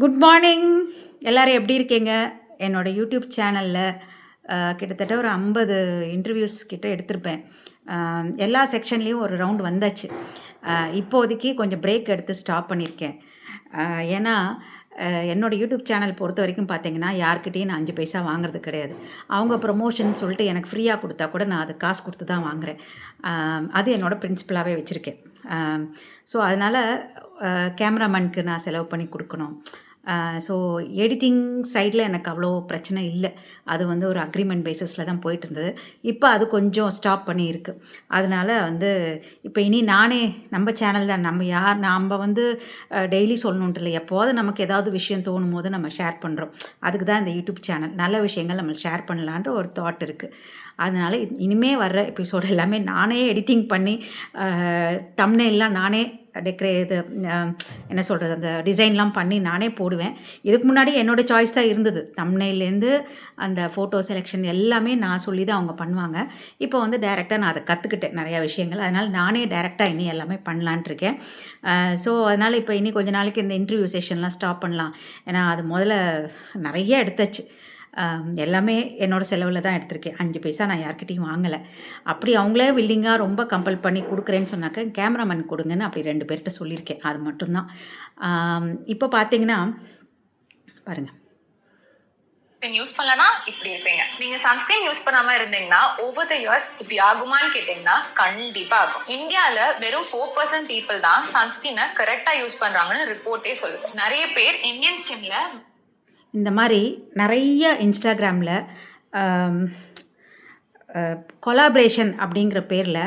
Good morning எல்லோரும் எப்படி இருக்கீங்க? என்னோடய யூடியூப் சேனலில் கிட்டத்தட்ட ஒரு ஐம்பது இன்டர்வியூஸ் கிட்ட எடுத்திருப்பேன். எல்லா செக்ஷன்லேயும் ஒரு ரவுண்ட் வந்தாச்சு. இப்போதைக்கு கொஞ்சம் பிரேக் எடுத்து ஸ்டாப் பண்ணியிருக்கேன் ஏன்னா என்னோடய என்னோட யூடியூப் சேனல் பொறுத்த வரைக்கும் பார்த்தீங்கன்னா யார்கிட்டையும் நான் அஞ்சு பைசா வாங்குறது கிடையாது. அவங்க ப்ரொமோஷன் சொல்லிட்டு எனக்கு ஃப்ரீயாக கொடுத்தா கூட நான் அது காசு கொடுத்து தான் வாங்குகிறேன் அது என்னோட பிரின்சிபலாகவே வச்சுருக்கேன். ஸோ அதனால் கேமராமேனுக்கு நான் செலவு பண்ணி கொடுக்கணும். ஸோ எடிட்டிங் சைடில் எனக்கு அவ்வளோ பிரச்சனை இல்லை. அது வந்து ஒரு அக்ரிமெண்ட் பேஸிஸில் தான் போயிட்டு இருந்தது இப்போ அது கொஞ்சம் ஸ்டாப் பண்ணியிருக்கு. அதனால் வந்து இப்போ இனி நானே நம்ம சேனல் தான். நம்ம யார் நாம் வந்து டெய்லி சொல்லணுன்ட்டு இல்லை எப்போது நமக்கு ஏதாவது விஷயம் தோணும் போது நம்ம ஷேர் பண்ணுறோம் அதுக்கு தான் இந்த யூடியூப் சேனல் நல்ல விஷயங்கள் நம்ம ஷேர் பண்ணலான்ற ஒரு தாட் இருக்குது அதனால் இனிமே வர்ற எபிசோடு எல்லாமே நானே எடிட்டிங் பண்ணி தம்னெல்லாம் நானே டெக்கரே இது um, என்ன சொல்கிறது அந்த டிசைன்லாம் பண்ணி நானே போடுவேன். இதுக்கு முன்னாடி என்னோட சாய்ஸ் தான் இருந்தது. தம்னைலேருந்து அந்த ஃபோட்டோ செலெக்ஷன் எல்லாமே நான் சொல்லி தான் அவங்க பண்ணுவாங்க. இப்போ வந்து டைரெக்டாக நான் அதை கற்றுக்கிட்டேன் நிறையா விஷயங்கள். அதனால் நானே டைரெக்டாக இனி எல்லாமே பண்ணலான்ட்டு இருக்கேன். ஸோ அதனால் இப்போ இனி கொஞ்ச நாளைக்கு இந்த இன்டர்வியூ செஷன்லாம் ஸ்டாப் பண்ணலாம். ஏன்னா அது முதல்ல நிறைய எடுத்தாச்சு. எல்லாமே என்னோட செலவில் தான் எடுத்திருக்கேன். அஞ்சு பைசா நான் யார்கிட்டையும் வாங்கலை. அப்படி அவங்களே வில்லிங்காக ரொம்ப கம்பல் பண்ணி கொடுக்குறேன்னு சொன்னாக்க கேமராமேன் கொடுங்கன்னு அப்படி ரெண்டு பேர்கிட்ட சொல்லியிருக்கேன். அது மட்டும்தான். இப்போ பார்த்தீங்கன்னா பாருங்கள் யூஸ் பண்ணலனா இப்படி இருப்பீங்க. நீங்க சன்ஸ்கிரீன் யூஸ் பண்ணாம இருந்தீங்கன்னா ஓவர் த இயர்ஸ் இப்படி ஆகுமான்னு கேட்டீங்கன்னா கண்டிப்பா ஆகும். இந்தியால வெறும் ஃபோர் பர்சன்ட் பீப்புள் தான் சன்ஸ்கிரீனை கரெக்டா யூஸ் பண்றாங்கன்னு ரிப்போர்ட்டே சொல்லுது. நிறைய பேர் இந்தியன் ஸ்கின்ல இந்த மாதிரி நிறைய இன்ஸ்டாகிராமில் கொலாபரேஷன் அப்படிங்கிற பேரில்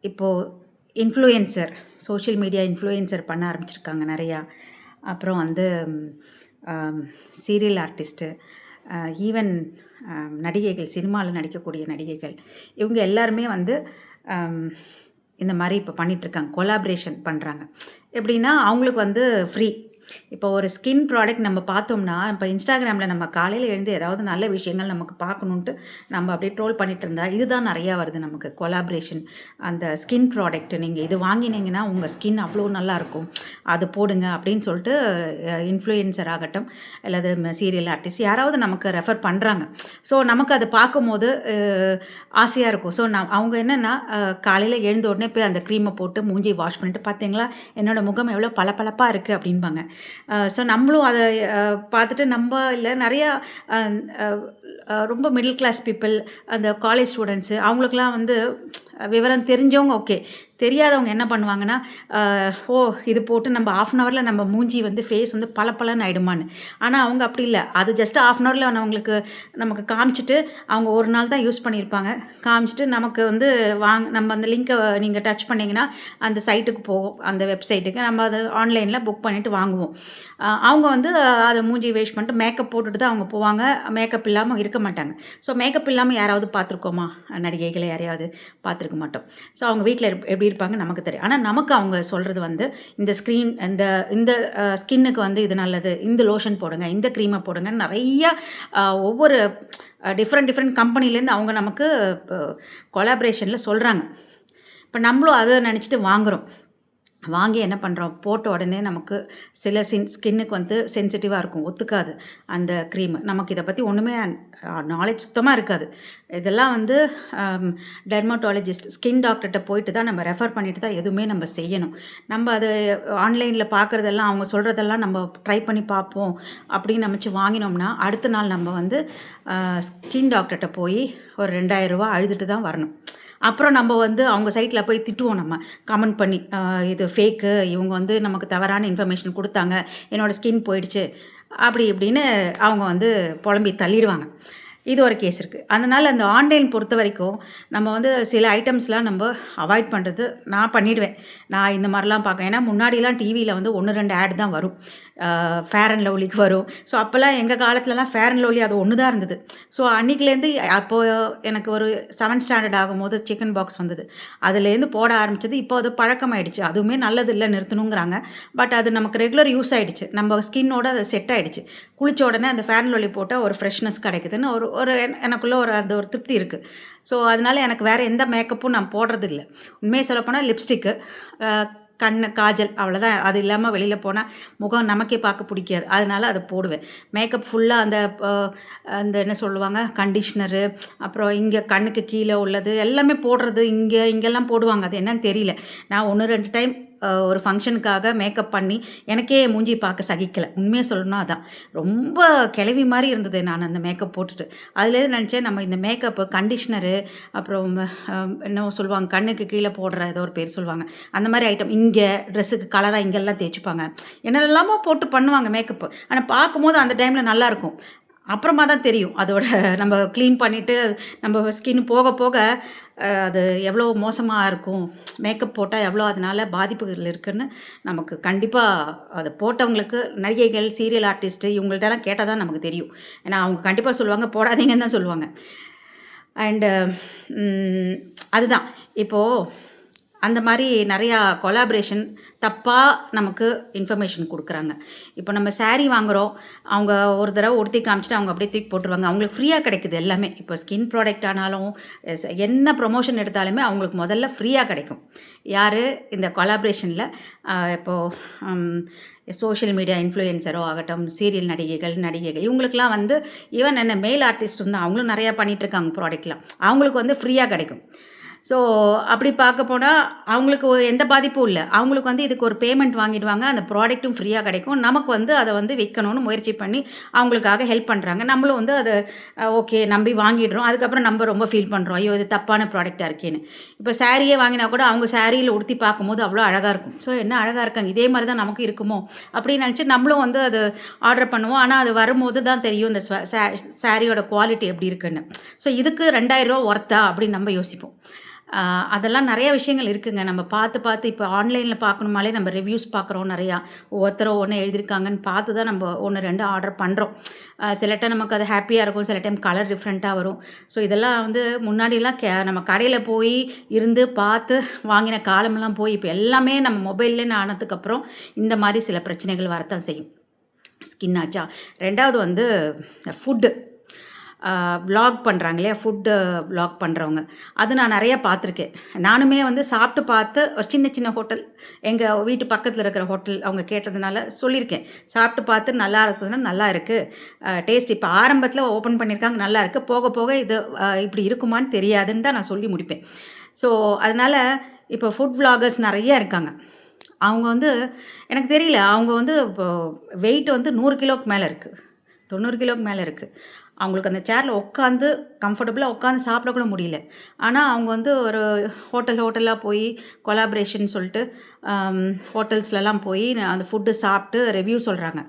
இப்போது இன்ஃப்ளூயன்சர் சோஷியல் மீடியா இன்ஃப்ளூயன்சர் பண்ண ஆரம்பிச்சிருக்காங்க நிறையா. அப்புறம் வந்து சீரியல் ஆர்டிஸ்ட்டு ஈவன் நடிகைகள் சினிமாவில் நடிக்கக்கூடிய நடிகைகள் இவங்க எல்லாருமே வந்து இந்த மாதிரி இப்போ பண்ணிகிட்ருக்காங்க கொலாபரேஷன் பண்ணுறாங்க எப்படின்னா அவங்களுக்கு வந்து ஃப்ரீ இப்போ ஒரு ஸ்கின் ப்ராடக்ட் நம்ம பார்த்தோம்னா இப்போ இன்ஸ்டாகிராமில் நம்ம காலையில் எழுந்து ஏதாவது நல்ல விஷயங்கள் நமக்கு பார்க்கணுன்ட்டு நம்ம அப்படியே ட்ரோல் பண்ணிட்டு இருந்தா இதுதான் நிறையா வருது நமக்கு. கொலாபரேஷன் அந்த ஸ்கின் ப்ராடக்ட் நீங்கள் இது வாங்கினீங்கன்னா உங்கள் ஸ்கின் அவ்வளோ நல்லாயிருக்கும் அது போடுங்க அப்படின்னு சொல்லிட்டு இன்ஃப்ளூயன்சர் ஆகட்டும் அல்லது சீரியல் ஆர்டிஸ்ட் யாராவது நமக்கு ரெஃபர் பண்ணுறாங்க ஸோ நமக்கு அது பார்க்கும்போது ஆசையாக இருக்கும். ஸோ நான் அவங்க என்னென்னா காலையில் எழுந்த உடனே போய் அந்த க்ரீமை போட்டு மூஞ்சி வாஷ் பண்ணிட்டு பார்த்தீங்களா? என்னோடய முகம் எவ்வளோ பளபளப்பாக இருக்குது அப்படின்பாங்க ஸோ நம்மளும் அதை பார்த்துட்டு நம்ம இல்லை நிறையா ரொம்ப மிடில் கிளாஸ் பீப்புள் அந்த காலேஜ் ஸ்டூடெண்ட்ஸு அவங்களுக்குலாம் வந்து விவரம் தெரிஞ்சவங்க ஓகே தெரியாதவங்க என்ன பண்ணுவாங்கன்னா ஓ இது போட்டு நம்ம ஆஃப் அன் ஹவரில் நம்ம மூஞ்சி வந்து ஃபேஸ் வந்து பல பலன்னு ஆகிடுமான்னு ஆனால் அவங்க அப்படி இல்லை. அது ஜஸ்ட் ஆஃப் அன் ஹவரில் அவங்களுக்கு நமக்கு காமிச்சிட்டு அவங்க ஒரு நாள் தான் யூஸ் பண்ணியிருப்பாங்க. காமிச்சிட்டு நமக்கு வந்து வாங் நம்ம அந்த லிங்க்கை நீங்கள் டச் பண்ணிங்கன்னா அந்த சைட்டுக்கு போகும் அந்த வெப்சைட்டுக்கு நம்ம அதை ஆன்லைனில் புக் பண்ணிவிட்டு வாங்குவோம். அவங்க வந்து அதை மூஞ்சி வேஸ்ட் பண்ணிட்டு மேக்கப் போட்டுட்டு தான் அவங்க போவாங்க. மேக்கப் இல்லாமல் இருக்க மாட்டாங்க. ஸோ மேக்கப் இல்லாமல் யாராவது பார்த்துருக்கோமா? நடிகைகளை யாரையாவது பார்த்து பார்த்துருக்க மாட்டோம். ஸோ அவங்க வீட்டில் எப்படி இருப்பாங்க நமக்கு தெரியும். ஆனால் நமக்கு அவங்க சொல்கிறது வந்து இந்த ஸ்க்ரீன் இந்த இந்த ஸ்கின்னுக்கு வந்து இது நல்லது இந்த லோஷன் போடுங்க இந்த க்ரீமை போடுங்க நிறைய ஒவ்வொரு டிஃப்ரெண்ட் டிஃப்ரெண்ட் கம்பெனிலேருந்து அவங்க நமக்கு கொலாபரேஷனில் சொல்கிறாங்க இப்போ நம்மளும் அதை நினச்சிட்டு வாங்குகிறோம் வாங்கி என்ன பண்ணுறோம் போட்ட உடனே நமக்கு சில சின் ஸ்கின்னுக்கு வந்து சென்சிட்டிவாக இருக்கும். ஒத்துக்காது அந்த க்ரீம் நமக்கு இதை பற்றி ஒன்றுமே நாலேஜ் சுத்தமாக இருக்காது. இதெல்லாம் வந்து டெர்மட்டாலஜிஸ்ட் ஸ்கின் டாக்டர்கிட்ட போயிட்டு தான் நம்ம ரெஃபர் பண்ணிட்டு தான் எதுவுமே நம்ம செய்யணும். நம்ம அது ஆன்லைனில் பார்க்குறதெல்லாம் அவங்க சொல்கிறதெல்லாம் நம்ம ட்ரை பண்ணி பார்ப்போம் அப்படின்னு நினச்சி வாங்கினோம்னா அடுத்த நாள் நம்ம வந்து ஸ்கின் டாக்டர்கிட்ட போய் ஒரு ரெண்டாயிரம் அழுதுட்டு தான் வரணும். அப்புறம் நம்ம வந்து அவங்க சைட்டில் போய் திட்டுவோம் நம்ம. கமெண்ட் பண்ணி இது ஃபேக்கு இவங்க வந்து நமக்கு தவறான இன்ஃபர்மேஷன் கொடுத்தாங்க. என்னோடய ஸ்கின் போயிடுச்சு. அப்படி இப்படின்னு அவங்க வந்து புலம்பி தள்ளிடுவாங்க. இது ஒரு கேஸ் இருக்குது அதனால் அந்த ஆன்லைன் பொறுத்த வரைக்கும் நம்ம வந்து சில ஐட்டம்ஸ்லாம் நம்ம அவாய்ட் பண்ணுறது நான் பண்ணிடுவேன். நான் இந்த மாதிரிலாம் பார்க்க. ஏன்னா முன்னாடிலாம் டிவியில் வந்து ஒன்று ரெண்டு ஆட் தான் வரும். ஃபேர் அண்ட் லவ்லிக்கு வரும். ஸோ அப்போல்லாம் எங்கள் காலத்துலலாம் ஃபேர் அண்ட் லவ்லி அது ஒன்று தான் இருந்தது. ஸோ அன்றைக்கிலேருந்து அப்போது எனக்கு ஒரு செவன்த் ஸ்டாண்டர்ட் ஆகும்போது சிக்கன் பாக்ஸ் வந்தது. அதுலேருந்து போட ஆரம்பிச்சது. இப்போ அது பழக்கமாயிடுச்சு. அதுவுமே நல்லது இல்லை நிறுத்தணுங்கிறாங்க. பட் அது நமக்கு ரெகுலர் யூஸ் ஆகிடுச்சு நம்ம ஸ்கின்னோட அது செட் ஆகிடுச்சு குளிச்ச உடனே அந்த ஃபேர் அண்ட் லவ்லி போட்டால் ஒரு ஃப்ரெஷ்னஸ் கிடைக்குதுன்னு ஒரு ஒரு எனக்குள்ளே ஒரு அது ஒரு திருப்தி இருக்குது ஸோ அதனால எனக்கு வேறு எந்த மேக்கப்பும் நான் போடுறது இல்லை உண்மையை சொல்லப்போனால் லிப்ஸ்டிக்கு கண் காஜல் அவ்வளோதான் அது இல்லாமல் வெளியில் போனால் முகம் நமக்கே பார்க்க பிடிக்காது. அதனால அதை போடுவேன். மேக்கப் ஃபுல்லாக அந்த அந்த என்ன சொல்லுவாங்க? கண்டிஷ்னரு அப்புறம் இங்கே கண்ணுக்கு கீழே உள்ளது. எல்லாமே போடுறது இங்கே இங்கெல்லாம் போடுவாங்க. அது என்னன்னு தெரியல. நான் ஒன்று ரெண்டு டைம் ஒரு ஃபங்க்ஷனுக்காக மேக்கப் பண்ணி எனக்கே மூஞ்சி பார்க்க சகிக்கலை. உண்மையாக சொல்லணும்னா அதான். ரொம்ப கிளவி மாதிரி இருந்தது நான் அந்த மேக்கப் போட்டுட்டு. அதுலேருந்து நினச்சேன்? நம்ம இந்த மேக்கப்பு கண்டிஷ்னரு அப்புறம் என்ன சொல்லுவாங்க? கண்ணுக்கு கீழே போடுற ஏதோ ஒரு பேர் சொல்லுவாங்க. அந்த மாதிரி ஐட்டம் இங்கே ட்ரெஸ்ஸுக்கு கலராக இங்கெல்லாம் தேய்ச்சிப்பாங்க. என்னெல்லாமோ போட்டு பண்ணுவாங்க மேக்கப்பு ஆனால் பார்க்கும்போது அந்த டைமில் நல்லாயிருக்கும் அப்புறமா தான் தெரியும். அதோட நம்ம க்ளீன் பண்ணிவிட்டு நம்ம ஸ்கின் போக போக அது எவ்வளோ மோசமாக இருக்கும் மேக்கப் போட்டால் எவ்வளோ அதனால பாதிப்புகள் இருக்குதுன்னு நமக்கு கண்டிப்பாக அது போட்டவங்களுக்கு நடிகைகள் சீரியல் ஆர்டிஸ்ட்டு இவங்கள்ட்டலாம் கேட்டால் தான் நமக்கு தெரியும். ஏன்னா அவங்க கண்டிப்பாக சொல்லுவாங்க போடாதீங்கன்னு தான் சொல்லுவாங்க. அண்டு அதுதான். இப்போது அந்த மாதிரி நிறையா கொலாபரேஷன் தப்பாக நமக்கு இன்ஃபர்மேஷன் கொடுக்குறாங்க. இப்போ நம்ம சாரீ வாங்குகிறோம் அவங்க ஒரு தடவை உடுத்தி காமிச்சிட்டு அவங்க அப்படியே தூக்கி போட்டுருவாங்க. அவங்களுக்கு ஃப்ரீயாக கிடைக்குது எல்லாமே. இப்போ ஸ்கின் ப்ராடக்ட் ஆனாலும் என்ன ப்ரொமோஷன் எடுத்தாலுமே அவங்களுக்கு முதல்ல ஃப்ரீயாக கிடைக்கும். யார்? இந்த கொலாபரேஷனில் இப்போது சோஷியல் மீடியா இன்ஃப்ளூயன்சரோ ஆகட்டும் சீரியல் நடிகைகள் நடிகைகள் இவங்களுக்குலாம் வந்து ஈவன் என்ன மேல் ஆர்டிஸ்ட் வந்து அவங்களும் நிறையா பண்ணிகிட்ருக்காங்க ப்ராடக்ட்லாம் அவங்களுக்கு வந்து ஃப்ரீயாக கிடைக்கும். ஸோ அப்படி பார்க்க போனால் அவங்களுக்கு எந்த பாதிப்பும் இல்லை. அவங்களுக்கு வந்து இதுக்கு ஒரு பேமெண்ட் வாங்கிடுவாங்க. அந்த ப்ராடக்ட்டும் ஃப்ரீயாக கிடைக்கும். நமக்கு வந்து அதை வந்து விற்கணும்னு முயற்சி பண்ணி அவங்களுக்காக ஹெல்ப் பண்ணுறாங்க நம்மளும் வந்து அதை ஓகே நம்பி வாங்கிடுறோம். அதுக்கப்புறம் நம்ம ரொம்ப ஃபீல் பண்ணுறோம் ஐயோ இது தப்பான ப்ராடக்டாக இருக்கேன்னு. இப்போ சாரியே வாங்கினா கூட அவங்க சாரியில் உடுத்தி பார்க்கும்போது அவ்வளோ அழகாக இருக்கும். ஸோ என்ன அழகாக இருக்காங்க? இதே மாதிரி தான் நமக்கு இருக்குமோ? அப்படின்னு நினச்சி நம்மளும் வந்து அது ஆர்டர் பண்ணுவோம். ஆனால் அது வரும்போது தான் தெரியும் இந்த சாரியோட குவாலிட்டி எப்படி இருக்குன்னு. ஸோ இதுக்கு ரெண்டாயிரரூவா ஒர்த்தா அப்படின்னு நம்ம யோசிப்போம். அதெல்லாம் நிறைய விஷயங்கள் இருக்குங்க. நம்ம பார்த்து பார்த்து இப்போ ஆன்லைனில் பார்க்கணுமாலே நம்ம ரிவ்யூஸ் பார்க்குறோம் நிறையா. ஒவ்வொருத்தரும் ஒன்று எழுதியிருக்காங்கன்னு பார்த்து தான் நம்ம ஒன்று ரெண்டு ஆர்டர் பண்ணுறோம் சில டைம் நமக்கு அது ஹாப்பியாக இருக்கும். சில டைம் கலர் டிஃப்ரெண்ட்டாக வரும். ஸோ இதெல்லாம் வந்து முன்னாடிலாம் கே நம்ம கடையில் போய் இருந்து பார்த்து வாங்கின காலமெல்லாம் போய் இப்போ எல்லாமே நம்ம மொபைல்லேன்னு ஆனதுக்கப்புறம் இந்த மாதிரி சில பிரச்சனைகள் வரத்தான் செய்யும். ஸ்கின் ஆச்சா. ரெண்டாவது வந்து ஃபுட்டு விலாக் பண்ணுறாங்க இல்லையா ஃபுட்டு விலாக் பண்ணுறவங்க அது நான் நிறையா பார்த்துருக்கேன். நானுமே வந்து சாப்பிட்டு பார்த்து ஒரு சின்ன சின்ன ஹோட்டல் எங்கள் வீட்டு பக்கத்தில் இருக்கிற ஹோட்டல் அவங்க கேட்டதுனால சொல்லியிருக்கேன். சாப்பிட்டு பார்த்து நல்லா இருக்குதுன்னா நல்லா இருக்குது டேஸ்ட் இப்போ ஆரம்பத்தில் ஓப்பன் பண்ணியிருக்காங்க நல்லா இருக்குது போக போக இது இப்படி இருக்குமான்னு தெரியாதுன்னு தான் நான் சொல்லி முடிப்பேன். ஸோ அதனால் இப்போ ஃபுட் விலாகர்ஸ் நிறையா இருக்காங்க. அவங்க வந்து எனக்கு தெரியல அவங்க வந்து இப்போ வெயிட் வந்து நூறு கிலோவுக்கு மேலே இருக்குது தொண்ணூறு கிலோவுக்கு மேலே இருக்குது அவங்களுக்கு அந்த சேரில் உட்காந்து கம்ஃபர்டபுளாக உட்காந்து சாப்பிட கூட முடியல. ஆனால் அவங்க வந்து ஒரு ஹோட்டல் ஹோட்டலாக போய் கொலாபரேஷன் சொல்லிட்டு ஹோட்டல்ஸ்லலாம் போய் அந்த ஃபுட்டு சாப்பிட்டு ரிவ்யூ சொல்கிறாங்க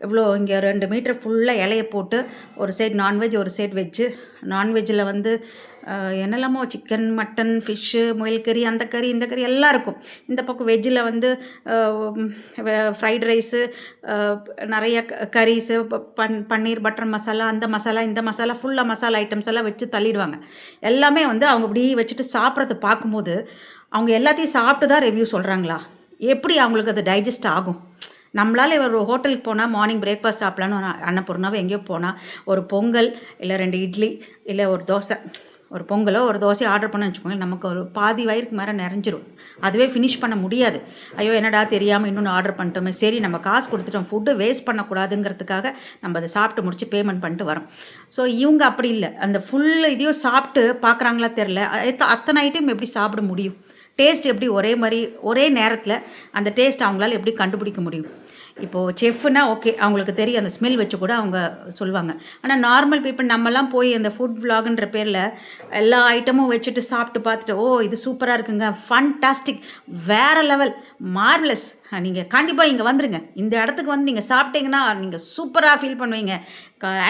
இவ்வளோ இங்கே ரெண்டு மீட்டர் ஃபுல்லாக இலைய போட்டு ஒரு சைடு நான்வெஜ் ஒரு சைடு வெஜ்ஜு நான்வெஜ்ஜில் வந்து என்னெல்லாமோ சிக்கன் மட்டன் ஃபிஷ்ஷு முயல் கறி அந்த கறி இந்த கறி எல்லாம் இருக்கும். இந்த பக்கம் வெஜ்ஜில் வந்து ஃப்ரைட் ரைஸு நிறைய கரீஸு பன் பன்னீர் பட்டர் மசாலா அந்த மசாலா இந்த மசாலா ஃபுல்லாக மசாலா ஐட்டம்ஸ் எல்லாம் வச்சு தள்ளிடுவாங்க. எல்லாமே வந்து அவங்க இப்படி வச்சுட்டு சாப்பிட்றத பார்க்கும்போது அவங்க எல்லாத்தையும் சாப்பிட்டு தான் ரிவ்யூ சொல்கிறாங்களா எப்படி அவங்களுக்கு அது டைஜஸ்ட் ஆகும்? நம்மளால் ஒரு ஹோட்டலுக்கு போனால் மார்னிங் பிரேக்ஃபாஸ்ட் சாப்பிட்லான்னு அன்னபூர்ணாவை எங்கேயோ போனால் ஒரு பொங்கல் இல்லை ரெண்டு இட்லி இல்லை ஒரு தோசை ஒரு பொங்கலோ ஒரு தோசையை ஆர்டர் பண்ண வச்சுக்கோங்க நமக்கு ஒரு பாதி வயிறுக்கு மேலே நிறைஞ்சிரும். அதுவே ஃபினிஷ் பண்ண முடியாது. ஐயோ என்னடா தெரியாமல் இன்னொன்று ஆர்டர் பண்ணிட்டோமே சரி நம்ம காசு கொடுத்துட்டோம் ஃபுட்டு வேஸ்ட் பண்ணக்கூடாதுங்கிறதுக்காக நம்ம அதை சாப்பிட்டு முடிச்சு பேமெண்ட் பண்ணிட்டு வரோம். ஸோ இவங்க அப்படி இல்லை. அந்த ஃபுல் இதையும் சாப்பிட்டு பார்க்குறாங்களா தெரில அத்தனை ஐட்டம் எப்படி சாப்பிட முடியும்? டேஸ்ட் எப்படி ஒரே மாதிரி ஒரே நேரத்தில் அந்த டேஸ்ட் அவங்களால எப்படி கண்டுபிடிக்க முடியும்? இப்போது செஃப்னா ஓகே அவங்களுக்கு தெரியும் அந்த ஸ்மெல் வச்சு கூட அவங்க சொல்லுவாங்க ஆனால் நார்மல் பீப்புள் நம்மலாம் போய் அந்த ஃபுட் vlogன்ற பேரில் எல்லா ஐட்டமும் வச்சுட்டு சாப்பிட்டு பார்த்துட்டு ஓ இது சூப்பராக இருக்குங்க. ஃபன்டாஸ்டிக் வேறு லெவல் மார்வலஸ் நீங்கள் கண்டிப்பாக இங்கே வந்துருங்க. இந்த இடத்துக்கு வந்து நீங்கள் சாப்பிட்டீங்கன்னா நீங்கள் சூப்பராக ஃபீல் பண்ணுவீங்க.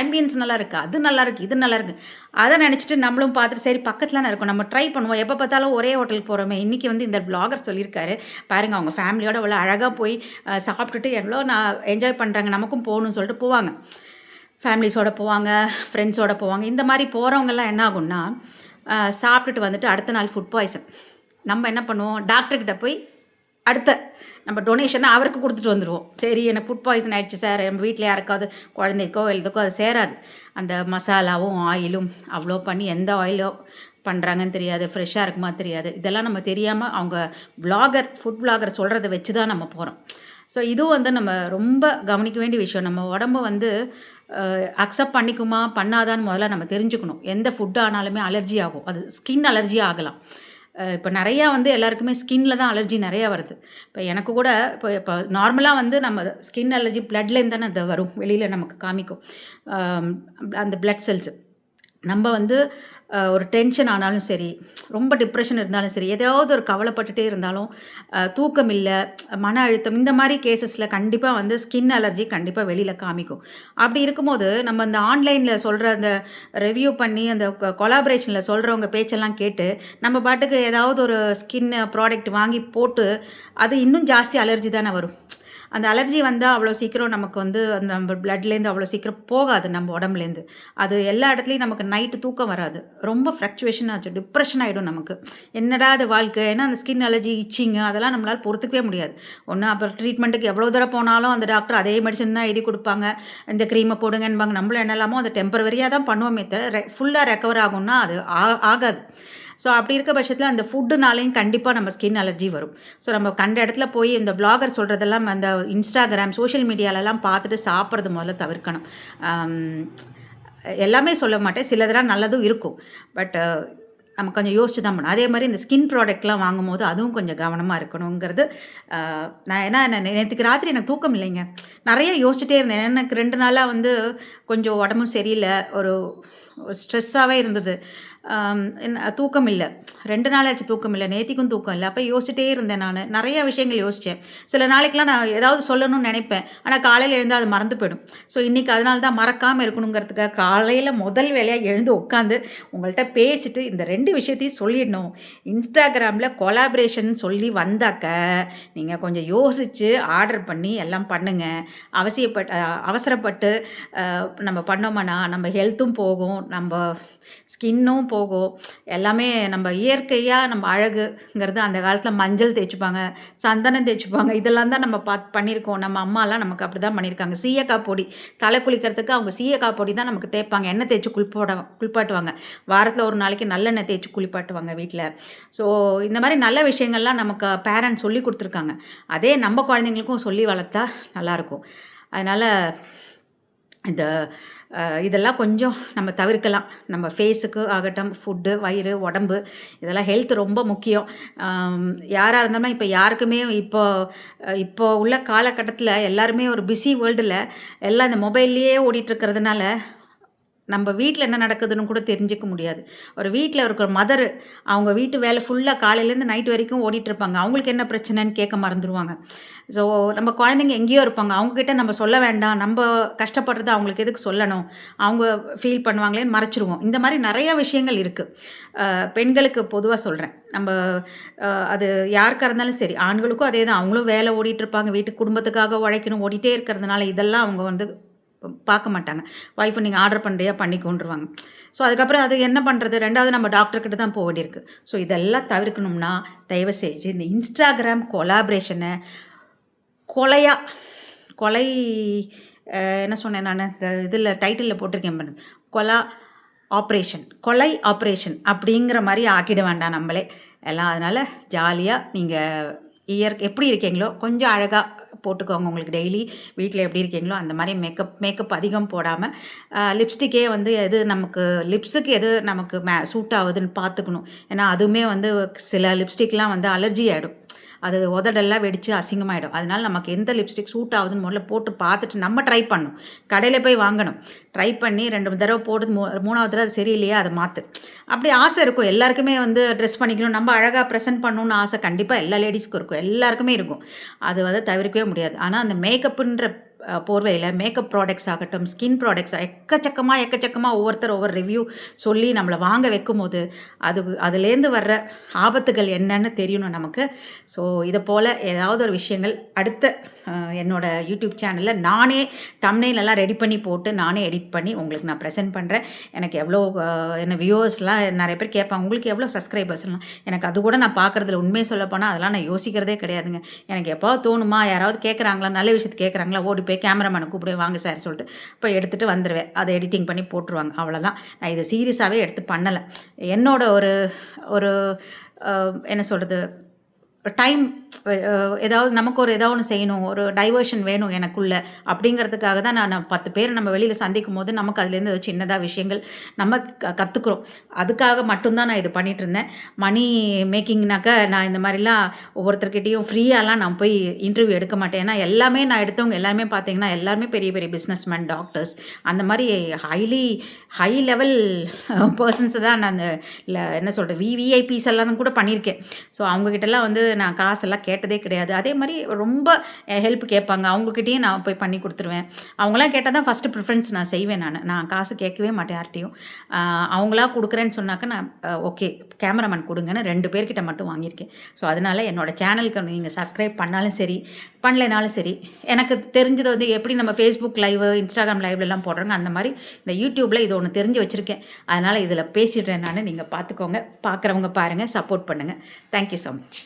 ஆம்பியன்ஸ் நல்லா இருக்குது அது நல்லா இருக்குது இது நல்லா இருக்குது அதை நினச்சிட்டு நம்மளும் பார்த்துட்டு சரி பக்கத்தில் இருக்கும் நம்ம ட்ரை பண்ணுவோம். எப்போ பார்த்தாலும் ஒரே ஹோட்டலுக்கு போகிறோமே இன்றைக்கி வந்து இந்த பிளாகர் சொல்லியிருக்காரு. பாருங்கள் அவங்க ஃபேமிலியோட அவ்வளோ அழகாக போய் சாப்பிட்டுட்டு எவ்வளோ நான் என்ஜாய் பண்ணுறாங்க நமக்கும் போகணும்னு சொல்லிட்டு போவாங்க. ஃபேமிலிஸோட போவாங்க ஃப்ரெண்ட்ஸோட போவாங்க. இந்த மாதிரி போகிறவங்கெல்லாம் என்ன ஆகும்னா சாப்பிட்டுட்டு வந்துட்டு அடுத்த நாள் ஃபுட் பாய்சன் நம்ம என்ன பண்ணுவோம் டாக்டர்கிட்ட போய் அடுத்த நம்ம டொனேஷனை அவருக்கு கொடுத்துட்டு வந்துடுவோம் சரி எனக்கு ஃபுட் பாய்சன் ஆயிடுச்சு சார் நம்ம வீட்டில் யாருக்காவது குழந்தைக்கோ எழுதுக்கோ அது சேராது. அந்த மசாலாவும் ஆயிலும் அவ்வளோ பண்ணி எந்த ஆயிலோ பண்ணுறாங்கன்னு தெரியாது. ஃப்ரெஷ்ஷாக இருக்குமா தெரியாது. இதெல்லாம் நம்ம தெரியாமல் அவங்க விளாகர் ஃபுட் விளாகர் சொல்கிறத வச்சு தான் நம்ம போகிறோம் ஸோ இதுவும் வந்து நம்ம ரொம்ப கவனிக்க வேண்டிய விஷயம். நம்ம உடம்பு வந்து அக்செப்ட் பண்ணிக்குமா பண்ணாதான்னு முதல்ல நம்ம தெரிஞ்சுக்கணும். எந்த ஃபுட் ஆனாலுமே அலர்ஜி ஆகும். அது ஸ்கின் அலர்ஜி ஆகலாம். இப்போ நிறையா வந்து எல்லாருக்குமே ஸ்கின்ல தான் அலர்ஜி நிறையா வருது. இப்போ எனக்கு கூட இப்போ இப்போ நார்மலாக வந்து நம்ம ஸ்கின் அலர்ஜி பிளட்லேருந்து தானே அது வரும். வெளியில் நமக்கு காமிக்கும். அந்த பிளட் செல்ஸ். நம்ம வந்து ஒரு டென்ஷன் ஆனாலும் சரி ரொம்ப டிப்ரெஷன் இருந்தாலும் சரி ஏதாவது ஒரு கவலைப்பட்டுட்டே இருந்தாலும் தூக்கம் இல்லை மன அழுத்தம் இந்த மாதிரி கேசஸில் கண்டிப்பாக வந்து ஸ்கின் அலர்ஜி கண்டிப்பாக வெளியில் காமிக்கும். அப்படி இருக்கும்போது நம்ம இந்த ஆன்லைனில் சொல்கிற அந்த ரிவ்யூ பண்ணி அந்த கொலாபரேஷனில் சொல்கிறவங்க பேச்செல்லாம் கேட்டு நம்ம பாட்டுக்கு ஏதாவது ஒரு ஸ்கின் ப்ராடக்ட் வாங்கி போட்டு அது இன்னும் ஜாஸ்தி அலர்ஜி தானே வரும். அந்த அலர்ஜி வந்தால் அவ்வளோ சீக்கிரம் நமக்கு வந்து அந்த நம்ம பிளட்லேருந்து அவ்வளோ சீக்கிரம் போகாது நம்ம உடம்புலேருந்து. அது எல்லா இடத்துலையும் நமக்கு நைட்டு தூக்கம் வராது. ரொம்ப ஃப்ளக்சுவேஷன் ஆச்சு. டிப்ரெஷன் ஆகிடும் நமக்கு. என்னடா அது வாழ்க்கை? ஏன்னா அந்த ஸ்கின் அலர்ஜி இச்சிங்க அதெல்லாம் நம்மளால் பொறுத்துக்கவே முடியாது. ஒன்று அப்புறம் ட்ரீட்மெண்ட்டுக்கு எவ்வளோ தூரம் போனாலும் அந்த டாக்டர் அதே மெடிசன் தான் எழுதி கொடுப்பாங்க. இந்த க்ரீமை போடுங்கன்பாங்க. நம்மளும் என்னெல்லாமோ அதை டெம்பரவரியாக தான் பண்ணுவோமே தவிர ஃபுல்லாக ரெக்கவர் ஆகும்னா அது ஆ- ஆகாது. ஸோ அப்படி இருக்க பட்சத்தில் அந்த ஃபுட்டுனாலையும் கண்டிப்பாக நம்ம ஸ்கின் அலர்ஜி வரும். ஸோ நம்ம கண்ட இடத்துல போய் இந்த விளாகர் சொல்கிறதெல்லாம் அந்த இன்ஸ்டாகிராம் சோஷியல் மீடியாலலாம் பார்த்துட்டு சாப்பிட்றது முதல்ல தவிர்க்கணும். எல்லாமே சொல்ல மாட்டேன். சிலதெல்லாம் நல்லதும் இருக்கும். பட் நம்ம கொஞ்சம் யோசிச்சு தான் பண்ணணும். அதே மாதிரி இந்த ஸ்கின் ப்ராடக்ட்லாம் வாங்கும் போது அதுவும் கொஞ்சம் கவனமாக இருக்கணுங்கிறது நான் ஏன்னா நேற்றுக்கு ராத்திரி எனக்கு தூக்கம் இல்லைங்க. நிறைய யோசிச்சுட்டே இருந்தேன். எனக்கு ரெண்டு நாளாக வந்து கொஞ்சம் உடம்பும் சரியில்லை. ஒரு ஸ்ட்ரெஸ்ஸாகவே இருந்தது. தூக்கம் இல்லை ரெண்டு நாளாச்சு தூக்கம் இல்லை நேத்திக்கும் தூக்கம் இல்லை. அப்போ யோசிச்சுட்டே இருந்தேன் நான். நிறைய விஷயங்கள் யோசித்தேன் சில நாளைக்கெலாம் நான் ஏதாவது சொல்லணும்னு நினைப்பேன். ஆனால் காலையில் எழுந்து அது மறந்து போயிடும். ஸோ இன்றைக்கி அதனால தான் மறக்காமல் இருக்கணுங்கிறதுக்காக காலையில் முதல் வேலையாக எழுந்து உட்காந்து உங்கள்கிட்ட பேசிட்டு இந்த ரெண்டு விஷயத்தையும் சொல்லிடணும். இன்ஸ்டாகிராமில் கொலாபரேஷன் சொல்லி வந்தாக்க நீங்கள் கொஞ்சம் யோசித்து ஆர்டர் பண்ணி எல்லாம் பண்ணுங்கள் அவசியப்பட்டு அவசரப்பட்டு நம்ம பண்ணோம்னா நம்ம ஹெல்த்தும் போகும். நம்ம ஸ்கின்னும் போகும். எல்லாமே நம்ம இயற்கையாக நம்ம அழகுங்கிறது அந்த காலத்தில் மஞ்சள் தேய்ச்சிப்பாங்க சந்தனம் தேய்ச்சிப்பாங்க. இதெல்லாம் தான் நம்ம பார்த்து பண்ணியிருக்கோம். நம்ம அம்மாலாம் நமக்கு அப்படி தான் பண்ணியிருக்காங்க. சீயக்காய் பொடி தலை குளிக்கிறதுக்கு அவங்க சீயக்காய் பொடி தான் நமக்கு தேய்ப்பாங்க. எண்ணெய் தேய்ச்சி குளிப்பாட குளிப்பாட்டுவாங்க. வாரத்தில் ஒரு நாளைக்கு நல்லெண்ணெய் தேய்ச்சி குளிப்பாட்டுவாங்க வீட்டில் ஸோ இந்த மாதிரி நல்ல விஷயங்கள்லாம் நமக்கு பேரண்ட்ஸ் சொல்லி கொடுத்துருக்காங்க. அதே நம்ம குழந்தைங்களுக்கும் சொல்லி வளர்த்தா நல்லாயிருக்கும் அதனால் இந்த இதெல்லாம் கொஞ்சம் நம்ம தவிர்க்கலாம். நம்ம ஃபேஸுக்கு ஆகட்டும் ஃபுட்டு வயிறு உடம்பு இதெல்லாம் ஹெல்த் ரொம்ப முக்கியம். யாராக இருந்தாலும் இப்போ யாருக்குமே இப்போ இப்போ உள்ள காலகட்டத்தில் எல்லாருமே ஒரு பிஸி வேர்ல்டில் எல்லாம் இந்த மொபைல்லையே ஓடிட்டுருக்கிறதுனால நம்ம வீட்டில் என்ன நடக்குதுன்னு கூட தெரிஞ்சுக்க முடியாது. ஒரு வீட்டில் இருக்கிற மதர் அவங்க வீட்டு வேலை ஃபுல்லாக காலையிலேருந்து நைட் வரைக்கும் ஓடிட்டுருப்பாங்க அவங்களுக்கு என்ன பிரச்சனைன்னு கேட்க மறந்துடுவாங்க ஸோ நம்ம குழந்தைங்க எங்கேயோ இருப்பாங்க. அவங்கக்கிட்ட நம்ம சொல்ல வேண்டாம். நம்ம கஷ்டப்படுறது அவங்களுக்கு எதுக்கு சொல்லணும்? அவங்க ஃபீல் பண்ணுவாங்களேன்னு மறைச்சிருவோம். இந்த மாதிரி நிறைய விஷயங்கள் இருக்குது பெண்களுக்கு பொதுவாக சொல்கிறேன் நம்ம அது யாருக்காக இருந்தாலும் சரி ஆண்களுக்கும் அதே தான் அவங்களும் வேலை ஓடிட்டுருப்பாங்க வீட்டு குடும்பத்துக்காக உழைக்கணும் ஓடிட்டே இருக்கிறதுனால இதெல்லாம் அவங்க வந்து பார்க்க மாட்டாங்க ஒய்ஃபை நீங்கள் ஆர்டர் பண்ணுறியா பண்ணிக்கொண்டுருவாங்க ஸோ அதுக்கப்புறம் அது என்ன பண்ணுறது ரெண்டாவது நம்ம டாக்டர்கிட்ட தான் போக வேண்டியிருக்கு. ஸோ இதெல்லாம் தவிர்க்கணும்னா தயவு செஞ்சு இந்த இன்ஸ்டாகிராம் கொலாபரேஷனை கொலையா கொலை என்ன சொன்னேன் நான்? இந்த இதில் டைட்டிலில் போட்டிருக்கேன் பண்ணுங்க கொலா ஆப்ரேஷன் கொலை ஆப்ரேஷன் அப்படிங்கிற மாதிரி ஆக்கிட வேண்டாம் நம்மளே. எல்லாம் அதனால் ஜாலியாக நீங்கள் இயற் எப்படி இருக்கீங்களோ கொஞ்சம் அழகாக போட்டுக்கோங்க உங்களுக்கு டெய்லி வீட்டில் எப்படி இருக்கீங்களோ அந்த மாதிரி மேக்கப் மேக்கப் அதிகம் போடாமல் லிப்ஸ்டிக்கே வந்து எது நமக்கு லிப்ஸுக்கு எது நமக்கு மே சூட் ஆகுதுன்னு பார்த்துக்கணும். ஏன்னா அதுவுமே வந்து சில லிப்ஸ்டிக்லாம் வந்து அலர்ஜி ஆகிடும் அது உதடெல்லாம் வெடித்து அசிங்கமாயிடும். அதனால நமக்கு எந்த லிப்ஸ்டிக் சூட் ஆகுதுன்னு முதல்ல போட்டு பார்த்துட்டு நம்ம ட்ரை பண்ணணும். கடையில் போய் வாங்கணும். ட்ரை பண்ணி ரெண்டு தடவை போட்டு மூ மூணாவது தடவை அது சரியில்லையா அதை மாற்று அப்படி ஆசை இருக்கும். எல்லாருக்குமே வந்து ட்ரெஸ் பண்ணிக்கணும். நம்ம அழகாக ப்ரெசென்ட் பண்ணணும்னு ஆசை கண்டிப்பாக எல்லா லேடிஸ்க்கும் இருக்கும். எல்லாருக்குமே இருக்கும். அது வந்து தவிர்க்கவே முடியாது. ஆனால் அந்த மேக்கப்புன்ற போர்வையில் மேக்கப் ப்ராடக்ட்ஸ் ஆகட்டும் ஸ்கின் ப்ராடக்ட்ஸ் எக்கச்சக்கமாக எக்கச்சக்கமாக ஒவ்வொருத்தர் ஒவ்வொரு ரிவ்யூ சொல்லி நம்மளை வாங்க வைக்கும்போது அது அதுலேருந்து வர்ற ஆபத்துகள் என்னன்னு தெரியணும் நமக்கு. ஸோ இதை போல் ஏதாவது ஒரு விஷயங்கள் அடுத்த என்னோடய யூடியூப் சேனலில் நானே தம்னையிலெல்லாம் எல்லாம் ரெடி பண்ணி போட்டு நானே எடிட் பண்ணி உங்களுக்கு நான் ப்ரெசென்ட் பண்ணுறேன் எனக்கு எவ்வளோ என்ன வியூவர்ஸ்லாம் நிறைய பேர் கேட்பாங்க உங்களுக்கு எவ்வளோ சப்ஸ்கிரைபர்ஸ்லாம் எனக்கு அது கூட நான் பார்க்குறதுல உண்மையை சொல்ல போனால் அதெல்லாம் நான் யோசிக்கிறதே கிடையாதுங்க. எனக்கு எப்போ தோணுமா? யாராவது கேட்குறாங்களா நல்ல விஷயத்துக்கு கேட்குறாங்களா ஓடி போய் கேமராமேனை கூப்பிடுவேன் வாங்க சார் சொல்லிட்டு இப்போ எடுத்துகிட்டு வந்துடுவேன் அதை எடிட்டிங் பண்ணி போட்டுருவாங்க. அவ்வளோதான் நான் இதை சீரியஸாகவே எடுத்து பண்ணலை. என்னோட ஒரு ஒரு என்ன சொல்கிறது டைம் ஏதாவது நமக்கு ஒரு ஏதாவது ஒன்று செய்யணும் ஒரு டைவர்ஷன் வேணும் எனக்குள்ள அப்படிங்கிறதுக்காக தான் நான் நான் பத்து பேர் நம்ம வெளியில் சந்திக்கும் போது நமக்கு அதுலேருந்து ஏதோ சின்னதாக விஷயங்கள் நம்ம க கற்றுக்குறோம் அதுக்காக மட்டும்தான் நான் இது பண்ணிட்டு இருந்தேன். மணி மேக்கிங்னாக்க நான் இந்த மாதிரிலாம் ஒவ்வொருத்தர்கிட்டையும் ஃப்ரீயாலாம் நான் போய் இன்டர்வியூ எடுக்க மாட்டேன். ஏன்னா எல்லாமே நான் எடுத்தவங்க எல்லாருமே பார்த்தீங்கன்னா எல்லாருமே பெரிய பெரிய பிஸ்னஸ்மேன் டாக்டர்ஸ் அந்த மாதிரி ஹைலி ஹை லெவல் பர்சன்ஸை தான் நான் அந்த இல்லை என்ன சொல்கிறது விவிஐபிஸ் எல்லாம் கூட பண்ணியிருக்கேன். ஸோ அவங்கக்கிட்டலாம் வந்து நான் காசெல்லாம் கேட்டதே கிடையாது. அதே மாதிரி ரொம்ப ஹெல்ப் கேட்பாங்க. அவங்கக்கிட்டேயும் நான் போய் பண்ணி கொடுத்துருவேன். அவங்களாம் கேட்டால் தான் ஃபஸ்ட்டு ப்ரிஃபரன்ஸ் நான் செய்வேன் நான். நான் காசு கேட்கவே மாட்டேன் யார்ட்டையும் அவங்களா கொடுக்குறேன்னு சொன்னாக்க நான் ஓகே கேமராமேன் கொடுங்கன்னு ரெண்டு பேர்கிட்ட மட்டும் வாங்கியிருக்கேன். ஸோ அதனால் என்னோடய சேனலுக்கு நீங்கள் சப்ஸ்கிரைப் பண்ணாலும் சரி பண்ணலைனாலும் சரி எனக்கு தெரிஞ்சது வந்து எப்படி நம்ம ஃபேஸ்புக் லைவ் இன்ஸ்டாகிராம் லைவ்லலாம் போடுறாங்க அந்த மாதிரி இந்த யூடியூப்பில் இது ஒன்று தெரிஞ்சு வச்சுருக்கேன். அதனால் இதில் பேசிடுறேன் நான். நீங்கள் பார்த்துக்கோங்க. பார்க்குறவங்க பாருங்கள் சப்போர்ட் பண்ணுங்கள் தேங்க்யூ ஸோ மச்